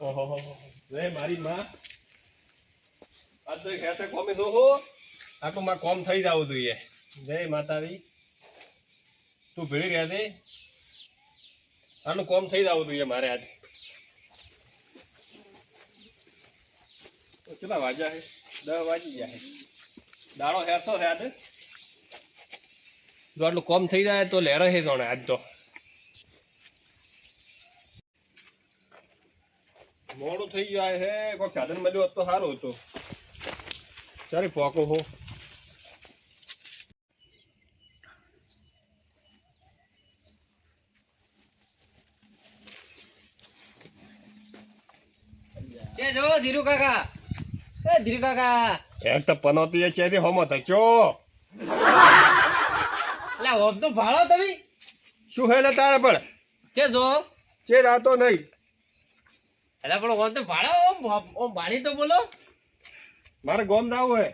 ઓહો. રે મારી માં. આજ તો ખેતે કોમી દો હો. આ તો માં કોમ થઈ જવું જોઈએ. જય માતાજી. તું ભીડી રહ્યા દે આનું કોમ થઈ જવું જોઈએ મારે આજે. કેટલા વાગ્યા છે? દસ વાગી ગયા છે. દાડો હેરતો છે આજે? જો આટલું કોમ થઈ જાય તો લેરો છે જોણે આજ તો. મોડું થઈ જાય હે કોઈ સાધન મળ્યું હોત તો સારું હતું. ચારે પોકો હો. છે જો ધીરુ કાકા. એ ધીરુ કાકા. એક તો પનોતી છે તે હોમો થચો તો ભાળો તમે? શું હે લે તારે પણ? છે જો. ચે રાતો નહીં. એટલે પણ ઓમ તો ભાળો ઓમ ઓમ ભાણી તો બોલો. મારે ગોમ જાવું હે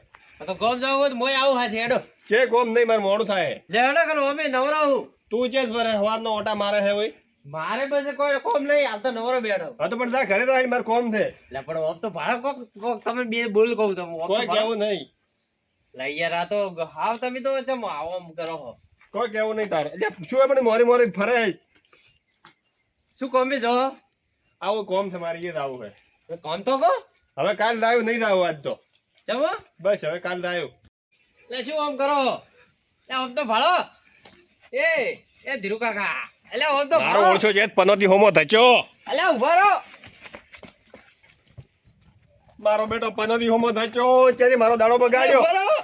તો ગોમ જાવ હોય તો મોય આવું હાશે હેડો. છે ગોમ નહીં મારે મોડું થાય. લે હેડો કરો અમે નવરા હું. તું છે ભરે હવારનો ઓટા મારે હે હોય. મારે પાસે કોઈ કોમ નહીં હાલ તો નવરો બેડો હા તો પણ જા ઘરે તો મારે કોમ છે. એટલે પણ ઓમ તો ભાળો કોક કોક તમે બે બોલ કહું તમે કોઈ કેવું નહીં. લે યાર આ તો હાવ તમે તો ચમ આવો કરો હો. કોઈ કેવું નહીં તારે. એટલે શું પણ મોરી મોરી ફરે શું કોમી જો? આવું કોમ છે મારી એ જ આવું કોમ તો કો હવે કાલ દાયું નહીં જાવું આજ તો. જમો બસ હવે કાલ દાયું એટલે શું આમ કરો? એટલે આમ તો ભાળો. એ એ ધીરુ કાકા. એટલે આમ તો મારો ઓછો ઓળછો છે પનોતી હોમો થચો એટલે ઊભા રહો. મારો બેટો પનોતી હોમો થચો છે મારો દાડો બગાડ્યો ઊભા રહો.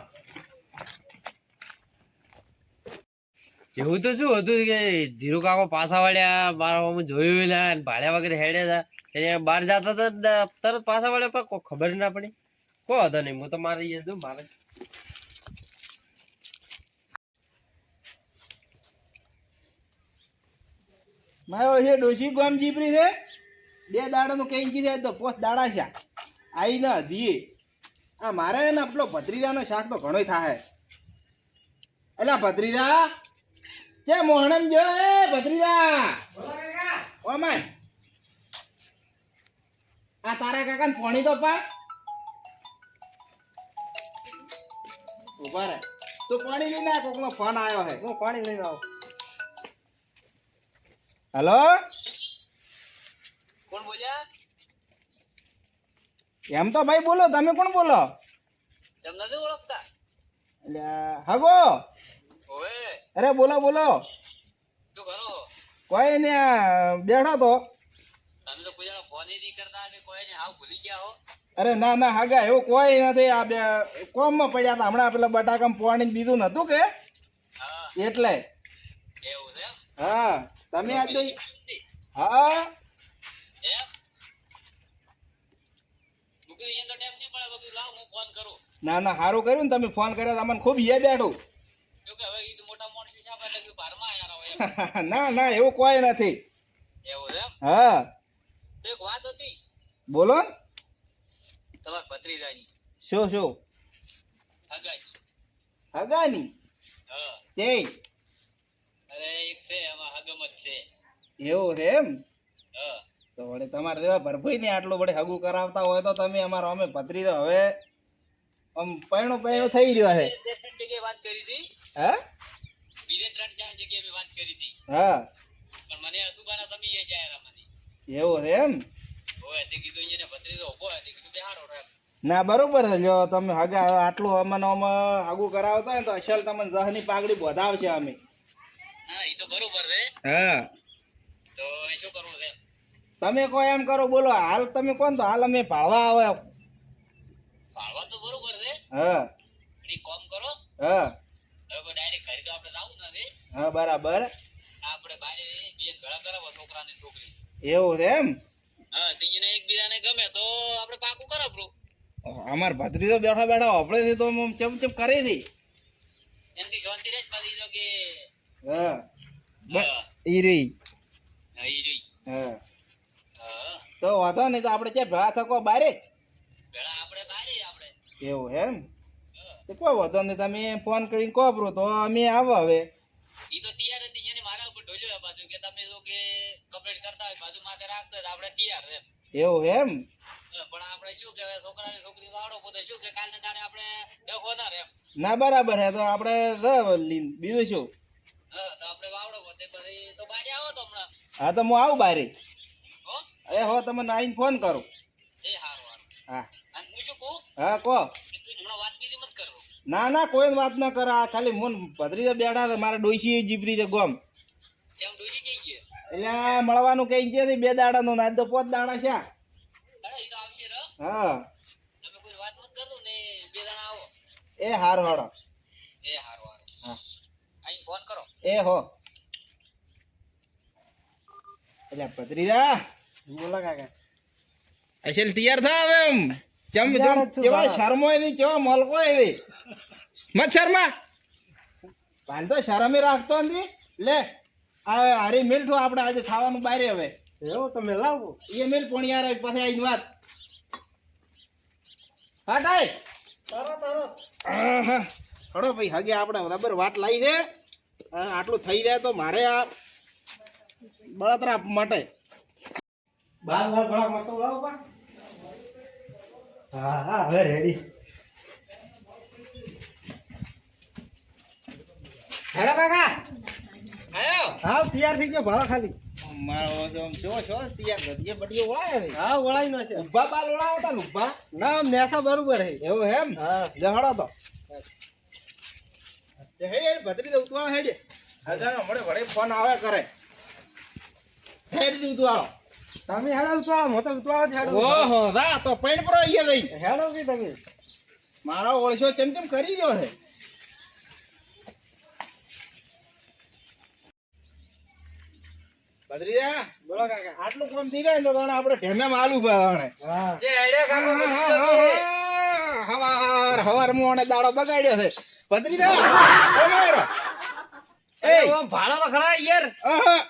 એવું તો શું હતું કે ધીરુ કાકો પાછા વાળ્યા હું જોયું અને ભાડ્યા વગેરે હેડે હતા એને બહાર જતા હતા તરત પાછા વાળ્યા, પણ કોઈ ખબર ના પડી. કોઈ હતો નહીં, હું તો મારે અહીંયા છું મારે મારો છે ડોશી ગામ જીપરી છે. બે દાડાનું કઈ કીધે તો પોસ દાડા છે. આઈ ના દીએ આ મારે ને પેલો ભત્રીજાનો શાક તો ઘણો થાય એટલે ભત્રીજા કે મોહણમ જો એ ભત્રીજા ઓમાય. આ તારા કાકા ફોણી તો પા ઊભા રે તો પાણી લઈને આ કોકનો ફોન આવ્યો હે. હું પાણી લઈને આવું. હેલો? કોણ બોલ્યા? એમ તો ભાઈ બોલો તમે કોણ બોલો? તમને ઓળખતા? એટલે હગો. અરે બોલો બોલો. કોઈ ને બેઠો તો. અરે ના ના હાગા એવું કોઈ નથી. આ બે કોમમાં પડ્યા હતા. હમણાં પેલા બટાકામાં પાણી દીધું નતું કે? એટલે. હા તમે આજ હા. ના ના સારું કર્યું ને તમે ફોન કર્યા તમને ખૂબ યે બેઠું. ના ના એવું કોઈ નથી. એવું એમ? હા. એક વાત હતી. બોલો. તમાર ભત્રીજાની. શું શું? હગાઈ. હગાની? હા. છે અરે એક છે એમાં હગમત છે. એવું છે એમ? હા. તો વળે તમારે જેવા ભરભાઈ ને આટલું વડે હગું કરાવતા હોય તો તમે અમારો અમે પત્રી તો હવે આમ પૈણું પૈણું થઈ રહ્યો છે વાત કરી હતી? હા? ત્રણ ચાર જગ્યાએ મેં વાત કરી હતી. હા. પણ મને અસુબાના તમે એ જાય મને એવું છે એમ? હોય તે કીધું અહીંયા ભત્રીજો ઊભો હોય કીધું બેહાડો એમ. ના બરોબર છે. જો તમે હગા આટલું અમને અમે આગું કરાવતા હોય ને તો અસલ તમને જહની પાઘડી બોધાવશે અમે. હા એ તો બરોબર છે. હા. તો શું કરવું છે? તમે કોઈ એમ કરો બોલો હાલ તમે કોણ તો? હાલ અમે ભાળવા આવે. ભાળવા તો બરોબર છે. હા. ઈ કરો. હા હવે કોઈ ડાયરેક્ટ ઘરે તો આપણે જવું નથી હા બરાબર. આપણે ભાઈ બે ઘણા કરાવો છોકરા ને છોકરી. એવું છે એમ? હા ત્રીજને એકબીજાને ગમે તો આપણે પાકું કરાવવું અમાર ભત્રીજો બેઠા બેઠા આપણે છે તો ચમ ચમ કરી હતી એમ કે શાંતિ રે પછી જો કે હા. ઈ રહી. હા, ઈ જોઈ હા. તો વાંધો નહીં તો આપણે ચે ભેળા થકો બારે ભેળા આપણે બારે આપણે. એવું એમ. તો કોઈ વાંધો નહીં તમે ફોન કરીને કહો બ્રો તો અમે આવો હવે. ઈ તો તૈયાર હતી એને મારા ઉપર ઢોલ્યો બાજુ કે તમે જો કે કમ્પ્લીટ કરતા હોય બાજુ માથે રાખતા તો આપણે તૈયાર એમ. એવું એમ? પણ આપણે શું કે છોકરા ને છોકરી વાળો પોતે શું કે કાલને દાડે આપણે ડખો ના રે ના બરાબર હે તો આપણે બીજું શું? હા તો આપણે વાવડો પોતે પછી તો બાજે આવો તો હમણાં. હા તો હું આવું બારે. એ હો તમે આવીને ફોન કરો. એ હારું હારું. હા. અને હું શું કહું? હા કહો. હમણાં વાત બીજી મત કરવો ના ના કોઈ વાત ન કરે. આ ખાલી મોન ભદ્રી બેઠા છે. મારા ડોશી જીપરી છે ગોમ. ડોસી એટલે મળવાનું કઈ છે? બે દાડાનું આજ તો પોત દાડા છે. એ તો આવશે ર હા. તમે કોઈ વાત મત કરજો ને બે જણા આવો. એ હાર હાડો એ હારું હારું હા. અહીં ફોન કરો. એ હો. એટલે ભત્રીજા બોલો કાકા. અસલ તૈયાર થા હવે એમ ચમ કેવા શરમો નહીં કેવા મલકો નહીં મત શર્મા. હાલ તો શરમે રાખતો નથી. લે હવે હારી મિલઠું આપણે આજે ખાવાનું બહાર હવે. એવું તમે લાવો. એ મિલ પોણિયાર આવી પછી આઈ વાત. હા ટાઈ. તરત હડો ભાઈ હગે આપણે બરાબર વાત લાવી દે આટલું થઈ જાય તો મારે આ બળતરા માટે. બાર બાર ઘણા મસાલો લાવો પા હા હા હવે રેડી હેડો કાકા. આયો. હાવ તૈયાર થઈ ગયો ભાળો ખાલી. મારો જો જો છો? તૈયાર ગઢીએ બઢીએ વળાય હવે. હા વળાઈ નો છે. ઊભા બાલ વળાવો તા ઊભા ના મેસા બરોબર હે. એવો એમ? હા લે તો. હેડ ભત્રી દે ઉતવાળો હેડ. અગાનો મળે વડે ફોન આવે કરે. હેડ ઉતવાળો. તમે હેડો ઉતવાળો મોટો ઉતવાળો જ હેડો. ઓહો દા તો પેન્ટ પર અહીંયા દઈ હેડો કે તમે? મારો ઓળશો ચમ ચમ કરી ગયો છે. બોલો કાકા. આટલું કામ થઈ જાય ને તો તને આપણે ઢેમે માલું હા. જે હેડે કાકો હવાર હવાર મોણે દાડો બગાડ્યો છે. ભત્રીજા ઓ મારો એ. એ ભાડો તો ખરા યાર. આહા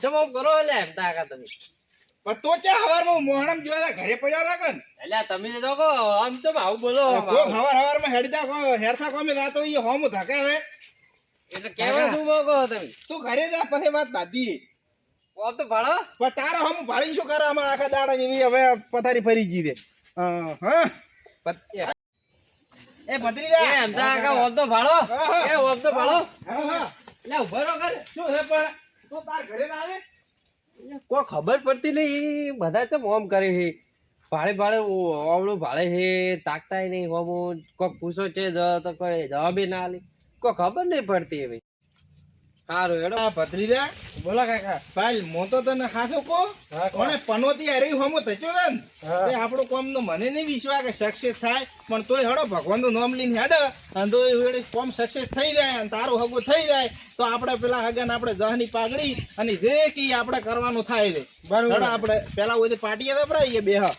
જમ કરો એટલે એમ કા તમે. પણ તો ચા હવારમાં મોહણમ જોયા ઘરે પડ્યા રાખન એટલે તમે તો આમ ચમ આવું બોલો? કોક હવાર હવારમાં હેડતા કો હેરતા કોમે રાતો ઈ હોમ ધકે રે એટલે કેવા શું મોકો તમે? તું ઘરે જા પછી વાત બાધી આમ તો ભાડો પણ તારા હોમ ભાળી શું કરે? અમારા આખા દાડા ની હવે પથારી ફરી જી દે હા હા? એ. ભત્રીજા. એ એમ આખા ઓમ તો ભાડો એ ઓમ તો ભાડો હા હા. એટલે ઊભો રહો કર શું છે પણ? તું કોઈ ખબર પડતી નહીં. બધા ચમ ઓમ કરે છે ભાડે ભાડે ઓવડું ભાડે છે તાકતાય નહીં. હોમું કોઈ પૂછો છે તો કોઈ જવાબ ના લે. કોઈ ખબર નહીં પડતી હવે સારું એડો આ ભત્રીજા બોલા કાકા. ભાઈ મો તો તને હાથો કો? કોને પનોતી હારી હોમો થયો ને. તે આપણું કોમ નો મને નહીં વિશ્વાસ કે સક્સેસ થાય પણ તોય હડો ભગવાનનું નામ લઈને હેડ. અને તોય વળી કોમ સક્સેસ થઈ જાય અને તારું હગો થઈ જાય તો આપણે પેલા હગન આપણે જહની પાઘડી અને જે કી આપણે કરવાનું થાય છે બરાબર. આપણે પેલા હોય પાટીએ તો ભરાઈએ બે હા.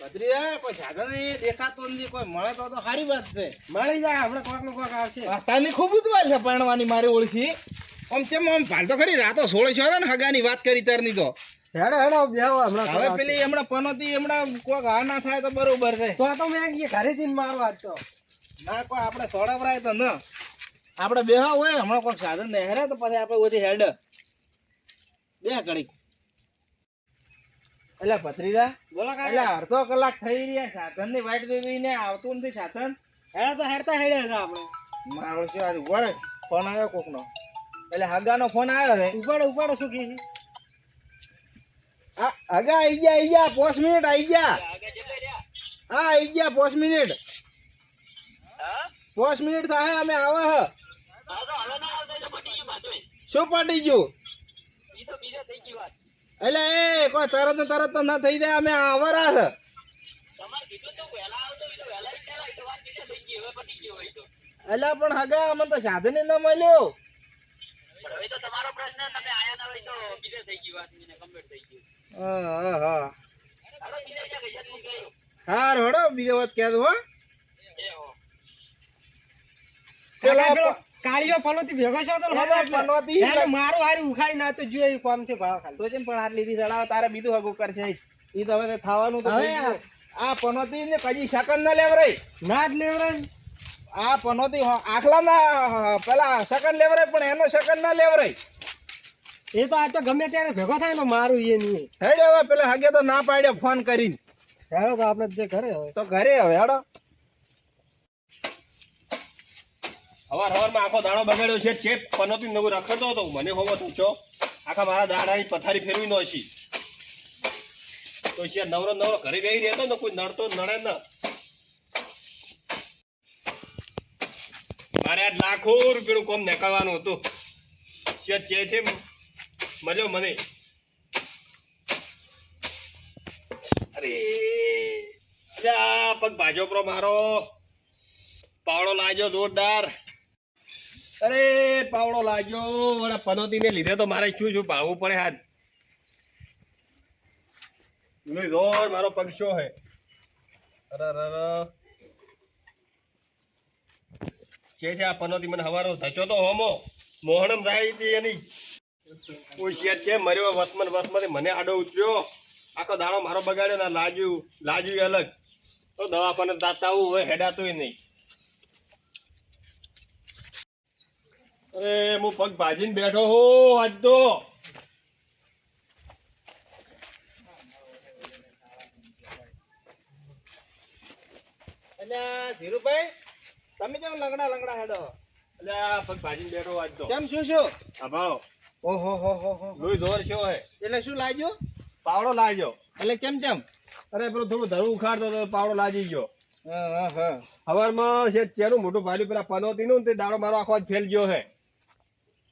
ભત્રીજા કોઈ સાધન એ દેખાતો નથી કોઈ મળે તો તો સારી વાત છે. મળી જાય આપણે કોઈકનું કોક આવશે. તાની ખૂબ ઉતવાલ છે પરણવાની મારી ઓળખી. આમ તેમ આમ ચાલતો ખરી રાતો સોળે છો ને હગાની વાત કરી તારની તો. હેડો હેડો બેહો હમણાં હવે પેલી હમણાં પનોતી હમણાં કોક હા ના થાય તો બરોબર છે. તો તો મેં ઘરે જઈને મારવા તો. ના કોઈ આપણે સોડાવરાય તો ન. આપણે બેહા હોય હમણાં કોઈક સાધન ને હેરે તો પછી આપણે ઓછી હેડ. બે ઘડીક. એટલે ભત્રીજા બોલો એટલે અડધો કલાક થઈ રહ્યા સાધનની વાટ દેવી ને આવતું નથી સાધન. હેડા તો હેડતા હેડ્યા હતા આપણે. મારો શું આજે રે ફોન આવ્યો કોક નો એટલે હગાનો ફોન આવ્યો છે. ઉપાડો ઉપાડો શું કહે છે? આ હગા આઈ ગયા આઈ ગયા પોસ મિનિટ આઈ ગયા. હા આઈ ગયા પોસ મિનિટ. પોસ મિનિટ થાય અમે આવા હ. શું પટી ગયું? એટલે એ કોઈ તરત તરત તો ના થઈ જાય અમે આવરા છે. એટલે પણ હગા અમને તો સાધન ન મળ્યો. હા હા. હા હાર હડો બીજો વાત કહેતો હો. પેલો કાળીયો પનોતી ભેગો છો તો. પનોતી મારું હારી ઉખાડી ના તો જોઈએ એ કોમથી ભાડો ખાલી. તો જેમ પણ આટલી દી ચડાવે તારે બીજું હગું કરશે. ઈ તો હવે થવાનું તો. આ પનોતી ને કજી શકન ન લેવરાય. ના જ લેવરાય. આ પનોતી આખલા ના પેલા શકન લેવરાય પણ એનો શકન ના લેવરાય. એ તો આ તો ગમે ત્યારે ભેગો થાય ને મારું એ નહીં હેડો હવે પેલા હગે તો ના પાડ્યો ફોન કરીને. હેડો તો આપણે જે ઘરે હવે તો ઘરે હવે હેડો. હવાર હવારમાં આખો દાડો બગાડ્યો છે, ચેપ પનોતી નવું રખડતો હતો. મને હોવો પૂછો આખા મારા દાડાની પથારી ફેરવી નો છી તો છે નવરો નવરો ઘરે બેહી રહેતો ને કોઈ નડતો નડે ન. મારે આજ લાખો રૂપિયાનું કોમ નીકળવાનું હતું. છે છે છે, મળ્યો મને. અરે પગ ભાજો પ્રો મારો. પાવડો લાગ્યો જોરદાર. અરે, પાવડો લાગ્યો અને પનોતી ને લીધે તો મારે શું શું પાવું પડે હાથ જોર, મારો પક્ષો હે. અરે અરે અરે. છે આ પનોતી મને હવારો ધચો તો હોમો. મોહણમ થાય હતી એની. હોશિયાર છે, મર્યો વસમન વસમાંથી મને આડો ઉતર્યો. આખો દાડો મારો બગાડ્યો ને લાજ્યું લાજ્યું અલગ. તો દવાખાને દાતા આવું, હવે હેડાતું નહીં. અરે હું પગ ભાજીને બેઠો હો આજ તો એટલે ધીરુભાઈ તમે કેમ લંગડા લંગડા હેડો? એટલે પગ ભાજીને બેઠો આજ તો કેમ શું શું આભાળો ઓહો હો હો હો. લોહી જોર શો હે એટલે શું લાગ્યું? પાવડો લાગ્યો. એટલે કેમ કેમ? અરે પેલું થોડું ધરું ઉખાડતો તો પાવડો લાગી ગયો. હા હા હા. હવારમાં છે ચેરું મોટું ભાલ્યું પેલા પનોતી નું તે દાડો મારો આખો જ ફેલ ગયો હે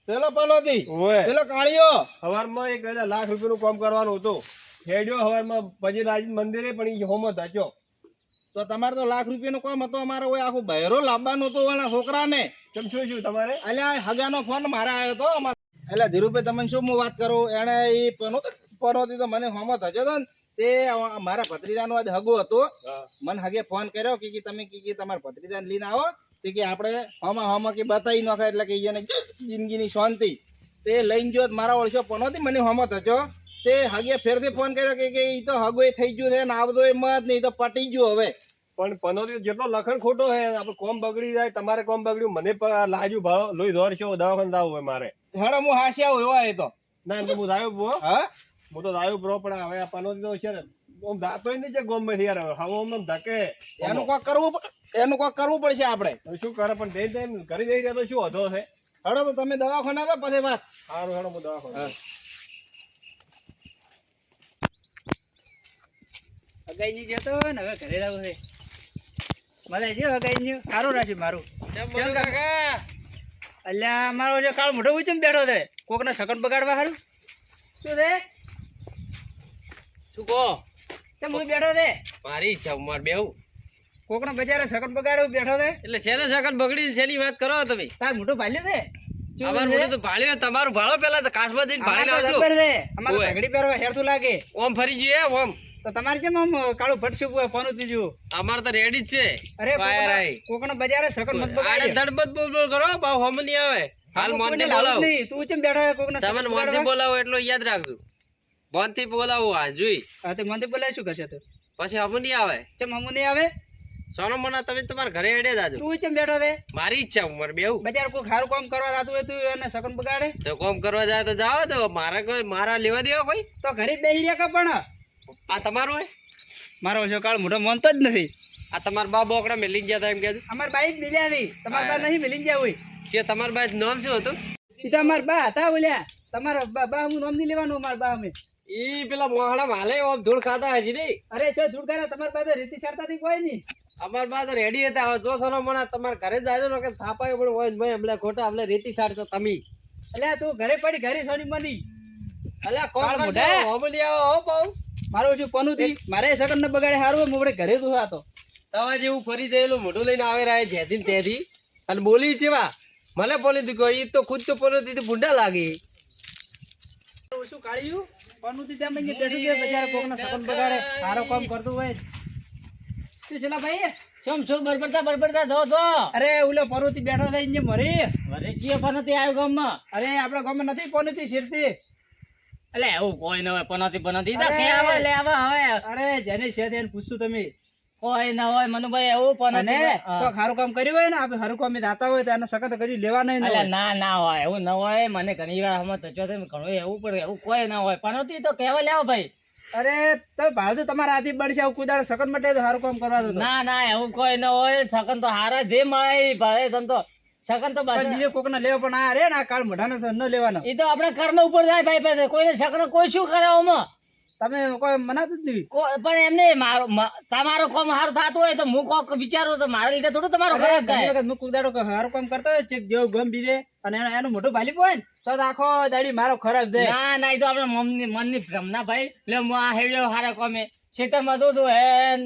પેલો પનોતી પેલો કાળિયો. હવારમાં એક હજાર લાખ રૂપિયાનું કામ કરવાનું હતું. હેડ્યો હવારમાં પછી રાજ મંદિરે પણ ઈ હોમો ધચ્યો તો તમારે તો લાખ રૂપિયાનું કામ હતો અમારે હોય આખો બહેરો લાવવાનું હતું ઓલા છોકરાને. કેમ શું શું તમારે? અલ્યા હગાનો ફોન મારે આવ્યો તો અમારે. એટલે ધીરુભાઈ તમને શું હું વાત કરું? એને એ પનોતી પનોતી તો મને હોમત હજો હતો ને તે મારા ભત્રીજાનો આજ હગો હતો. મને હગે ફોન કર્યો કે તમે કે કે તમારા ભત્રીજાને લઈને આવો. તે કે આપણે હમા હમા કે બતાવી નાખે એટલે કે એને જિંદગીની શાંતિ. તે લઈને જો મારા ઓળશો પનોતી મને હમત હજો તે હગે ફેરથી ફોન કર્યો કે એ તો હગો થઈ ગયું છે ને આવતો એ મત નહીં તો પટી ગયું હવે. પણ પનોતી જેટલો લખણ ખોટો હે આપણે કોમ બગડી જાય તમારે કોમ બગડ્યું મને લાજુ ભાવ લોહી દોરશો દવાખાને જાવું હોય મારે. હેડો હું હાસ્યા એવા એ તો. ના હું જાયો હા. હું? તો જાયો પ્રો પણ હવે આ પનોતી તો છે ને ગોમમાંથી હવે આમ ધકે. એનું કોક કરવું એનું કોક કરવું પડશે આપણે શું કરે? પણ તે તેમ કરી દઈ રહ્યા તો શું હતો છે હેડો તો તમે દવાખાને આવે પછી વાત. સારું હેડો હું દવાખાને હા. અગાઈ જતો ને હવે ઘરે જવું છે. મને જે અગાઈ સારું રાખ્યું મારું. કેમ કાકા? અલ્યા મારો જે કાળ મોટો ઉચમ બેઠો છે. કોકને સગન બગાડવા સારું શું છે? શું કહો? કેમ હું બેઠો રે? મારી ઈચ્છા માર બેવું કોકનો બજારે સકન બગાડ્યો બેઠો રે? એટલે શેને સકન બગડી શેની વાત કરો તમે? તાર મોટું ભાલ્યો છે? અમાર? મોટું તો ભાળ્યો તમારું ભાળો પેલા તો કાશમાં જઈને ભાળી લાવજો અમારે ઓય. પહેરવા હેરતું લાગે. ઓમ ફરી જઈએ ઓમ. તો તમારે કેમ આમ કાળું ફટશું ફોન તીજું અમાર તો રેડી જ છે. અરે વાયર આઈ. કોકનો બજારે સકન મત બગાડે ધડબડ બોલ બોલ કરો ભાવ હોમ નહીં આવે. હાલ મોનથી બોલાવો. તું ચેમ બેઠો કોકને તમને બગાડવા? બોલાવો એટલું યાદ રાખજો. મોનથી બોલાવું આ જોઈ હા તે મને બોલાય શું કરશે તો પછી હમુ નહીં આવે ચમ હમું નહીં આવે સોનો મના તમે તમારા ઘરે હેડે જાજો તું ચમ બેઠો રે મારી ઈચ્છા ઉમર બેવું બજાર કોઈ ખારું કામ કરવા રાતું હોય તું એને સકન બગાડે તો કોમ કરવા જાય તો જાવ તો મારા કોઈ મારા લેવા દેવા કોઈ તો ઘરે બેહી રહ્યા કે પણ આ તમારું હોય મારો જો કાળ મોટો માનતો જ નથી આ તમાર બા બોકડા મેલી ગયા હતા એમ કે અમાર બાઈ જ મિલ્યા નહીં તમાર બા નહીં મિલી ગયા હોય કે તમાર બા નામ શું હતું સીધા માર બા હતા બોલ્યા તમારા બા બા હું નામ નહીં લેવાનું અમાર બા અમે ઈ પેલા મોહણા માલે ઓમ ધૂળ ખાતા હજી નહીં અરે શું ધૂળ ખાતા? તમારા પાસે રીતિ રીતિ સરતાથી કોઈ નહીં. અમાર પાસે રેડી હતા. હવે જો સનો મને તમારા ઘરે જાજો ને કે થાપાય પણ હોય ભાઈ હમણાં ખોટા હમણાં રેતી સાડશો તમે. એટલે તું ઘરે પડી ઘરે સોની મની. એટલે કોણ મોઢા. હોમલી આવો હો પાઉ. મારું ઓછું પનું થી? મારે સગન ન બગાડે હોય મોડે ઘરે તું હતો. તવા જેવું ફરી જયેલું મોઢું લઈને આવે રહે જેથી તેથી અને બોલી જેવા. મને બોલી દીધું. ઈ તો ખુદ તો બોલો દીધું. ભૂંડા લાગી. શું કાઢ્યું પનું થી તેમ બેઠું છે બજારે કોકના સગન બગાડે સારો કામ કરતું હોય શું છે ભાઈ શું શું બરબરતા બરબરતા? જો જો. અરે ઓલો પરુથી બેઠો થઈ મરી. વરે ચીએ પણ નથી આવ્યો ગામમાં. અરે આપણા ગામમાં નથી પનુથી શેરથી એટલે એવું કોઈ ન હોય પનોતી પનોતી. તો આવે? લે આવે હવે. અરે જેને છે તેને પૂછશું તમે. કોઈ ના હોય મનુભાઈ એવું પણ. કોઈ સારું કામ કર્યું હોય ને આપણે સારું કામ જાતા હોય તો એને સખત કરી લેવા નહીં ને ના હોય એવું ના હોય. મને ઘણી વાર હમણાં તો છે ઘણું એવું પડે એવું કોઈ ના હોય. પણ તો કહેવા લેવો ભાઈ. અરે તમે ભાવ તો તમારા હાથી બળશે આવું કુદાડ સખત માટે સારું કામ કરવા દો ના ના એવું કોઈ ના હોય. સગન તો હારા જે મળે ભાઈ તને તો સગન તો બીજે કોક ને લેવો પણ આ રે ના કાળ મોઢાનો ન લેવાનો. એ તો આપણે કર્મ ઉપર જાય ભાઈ કોઈને સકન કોઈ શું કરે આમાં? તમે કોઈ મનાતું જ નહીં. પણ એમને મારો તમારો કોમ સારું થતું હોય તો હું કોક વિચારું તો મારા લીધે થોડું તમારો ખરાબ થાય. વખત હું કુદાડો સારું કામ કરતો હોય ચેક જેવો ગમ બીજે અને એનો એનું મોઢું ભાલી હોય ને તો તો આખો દાડી મારો ખરાબ જાય ના ના એ તો આપણે મનની મનની ભ્રમ ના ભાઈ. એટલે હું આ હેડ્યો હારા કોમે. ખેતરમાં દઉં તું હેન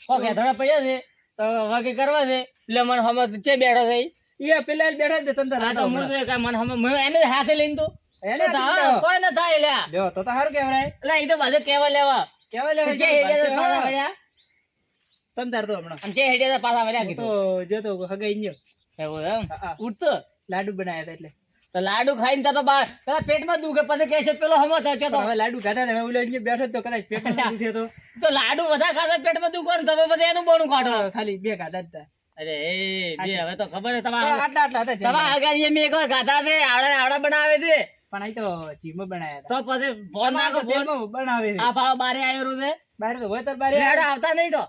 કોક હેઠળ પડ્યા છે તો વાગે કરવા છે. એટલે મને હમણાં છે બેઠો છે એ પેલા બેઠો બેઠા તમને તો હું. મને હમણાં- એને હાથે લઈને તો. એને થાય? કોઈ ન થાય લ્યા. લ્યો તો તો સારું કહેવાય. એટલે એ તો બધે કેવા લેવા. કેવાય લે જે હેડ્યા તા પાછા વળ્યા. તમે તાર તો હમણાં. જે હેડ્યા પાછા વળ્યા તો જો તો હગાઈ ગયો. એવું એમ? હા, હા. ઉઠતો? લાડુ બનાયા હતા એટલે. તો લાડુ ખાઈને તો બાર પેલા પેટમાં દુખે પછી છે પેલો હમો થયો તો. હવે લાડુ ખાધા ને ઓલો અહીંયા બેઠો તો કદાચ પેટમાં દુખે તો. તો લાડુ બધા ખાતા પેટમાં દુખે ને તમે બધા એનું બોનું કાઢો ખાલી બે જ હતા. અરે એ હવે તો ખબર છે તમારા આટલા આટલા હતા તમારા આગળ મેં એક વાર ખાધા છે આવડા આવડા બનાવે છે. પણ અહીં તો જીમાં બનાવ્યા તો પછી ફોન નાખો ફોન. બનાવે આ ભાવ બારે આવ્યો છે. બહાર તો હોય તાર બારે આવતા નહીં તો.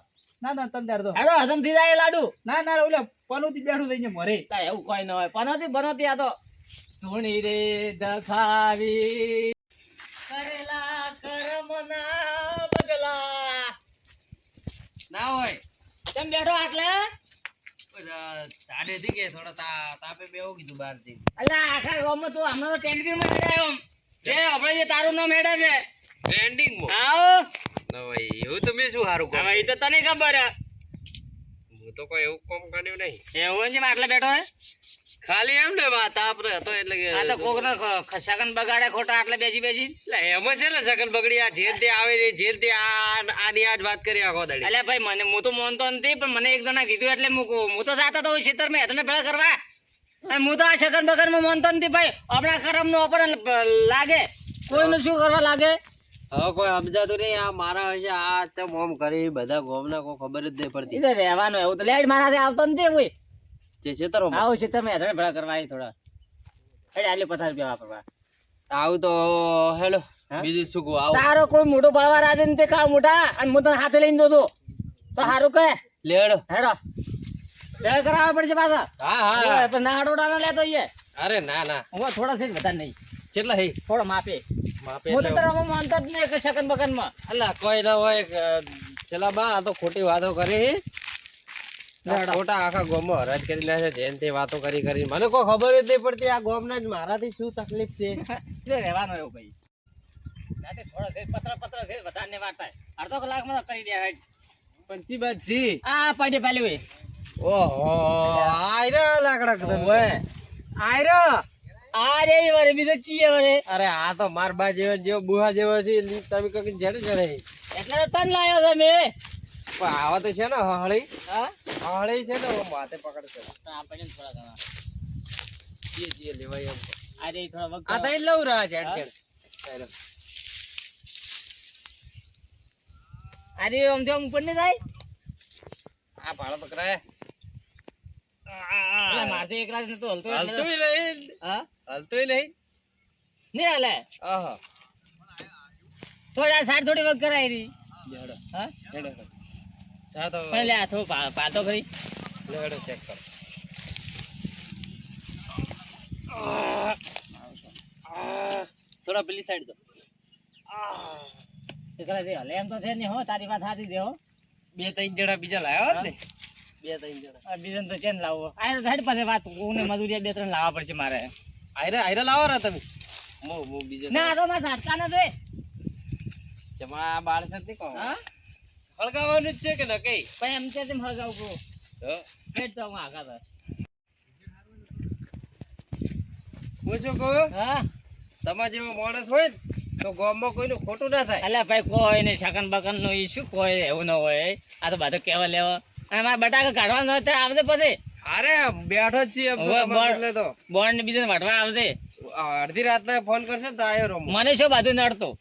ના ના તમે તાર તો. હેડો હજમથી જાય લાડુ. ના ના ઓલા પનું થી બેઠું થઈને મરે એવું કોઈ ન હોય. પનોતી બનોતી આ તો. ધૂણી રે દખાવી. કરેલા કર્મના બદલા ના હોય. કેમ બેઠો આટલે તાડે થી કે થોડા તા- તાપે બેહો કીધું બહારથી અલ્યા આખા તું હમણાં તો આમ. જે આપણે જે તારું નામ હેડા છે. ટ્રેન્ડિંગમાં આવો ના ભાઈ એવું તો મેં શું સારું હવે તો તને ખબર હે હું તો કોઈ એવું કામ કર્યું નહીં. એવું છે આટલે બેઠો હે ખાલી એમ ને વાત આપડે હતો એટલે કે આ તો કોક ને સગન બગાડે ખોટા આટલે બેસી બેસી એટલે એમાં છે ને સગન બગડી આ જેરથી આવે છે જેર આ આની આજ વાત કરી આખો દાડી. એટલે ભાઈ મને હું તો મોનતો નથી પણ મને એક જણા કીધું એટલે હું તો જાતો તો ખેતર મેં હેતને ભેળા કરવા. અને હું તો આ સગન બગનમાં મોનતો નથી ભાઈ. આપણા કરમ નો આપણને લાગે. કોઈનું શું કરવા લાગે? હવે કોઈ સમજાતું નહીં આ મારા હશે આ તો મોમ કરી બધા ગોમના કોઈ ખબર જ નહીં પડતી. તો રહેવાનું એવું તો લેટ મારાથી આવતો નથી કોઈ. જે છેતરો આવું ખેતરમાં હેતને ભેળા કરવા થોડા. એટલે આટલી પથાર બે વાપરવા. આવું તો હેલો બીજું શું કહું આવું. તારો કોઈ મોટો બળવા રાધે ને તે કાળ મોટા અને હું તને હાથે લઈને દો તો સારું કહે. લેડો હેડો. ભેળા કરાવવા પડશે પાછા. હા હા. પણ ના હાડોડા ના લેતો એ અરે ના ના. હું થોડા છે વધારે નહીં. કેટલા હે? થોડો માપે. માપે હું તો તારા માનતો જ નહીં કે શકન બકનમાં અલા કોઈ ના હોય છેલ્લા બા આ તો ખોટી વાતો કરી. ખોટા આખા ગોમમાં હરાજ કરી નાખે જેન તે વાતો કરી કરી. મને કોઈ ખબર જ નહીં પડતી આ ગોમના જ મારાથી શું તકલીફ છે. તે રહેવાનું એવું ભાઈ રાતે થોડા છે પત્ર પત્ર વાર્તા. અડધો કલાકમાં તો કરી દે હેડ પંચી બાદ આ પાડી પેલી હોય. ઓહો આયરો લાકડા કદમ ઓય આયરા. આ રે વરે બીજો ચીએ વરે અરે આ તો માર બા જેવો જેવો બુહા જેવો છે તમે કઈ જડે જડે. એટલે તો તન લાયો તમે મેં પણ આવા તો છે ને હળી. હળી છે ને માથે પકડશે. આપણે થોડા ઘણા? જે જે લેવાય એમ. આજે થોડા વખત આ તઈ લઉં રહ્યા છે હેડ હેડ. આ રે આમ જો ઉપર ને જાય? આ ભાડો પકડાય માથે એક જ નતો હલતો. એટલે નહીં હા? હલતુંય નહીં નહીં હલે? થોડા સાર થોડી વખત કરાય રહી લેડો હા તો પણ લે આ થોડું ખરી. લેડો ચેક કર. થોડા પેલી સાઈડ તો. એમ તો છે નહીં હો તારી વાત સાચી દેવો હો. બે ત્રણ જણા બીજા લાવ્યો ને. બે ત્રણ જણા. આ બીજાને તો કેમ લાવો? આ તો સાઈડ પાસે વાત કોને મજૂરી બે ત્રણ લાવવા પડશે મારે. આયરા આયરા લાવો રા તમે. મો મો બીજો ના તો મારે ન દે જમા બાળ છે તે કહો હા? હળગાવાનું જ છે કે નકઈ કઈ? પણ એમ છે તેમ હળગાવું તો? પેટ તો હું આગા બસ શું કહું? હા? તમારા જેવો માણસ હોય ને તો ગામમાં કોઈનું ખોટું ના થાય. અલ્યા ભાઈ કોઈ નહીં શકન બકનનું ઈશું કોઈ એવું ન હોય. આ તો બધું કેવા લેવા. અને મારે બટાકા કાઢવાનું હતા આવશે પછી. અરે બેઠો જ છીએ તો બોન્ડ ને બીજા વાટવા આવશે અડધી રાતના ફોન કરશે તો આવ્યો મને શું બધું નડતું?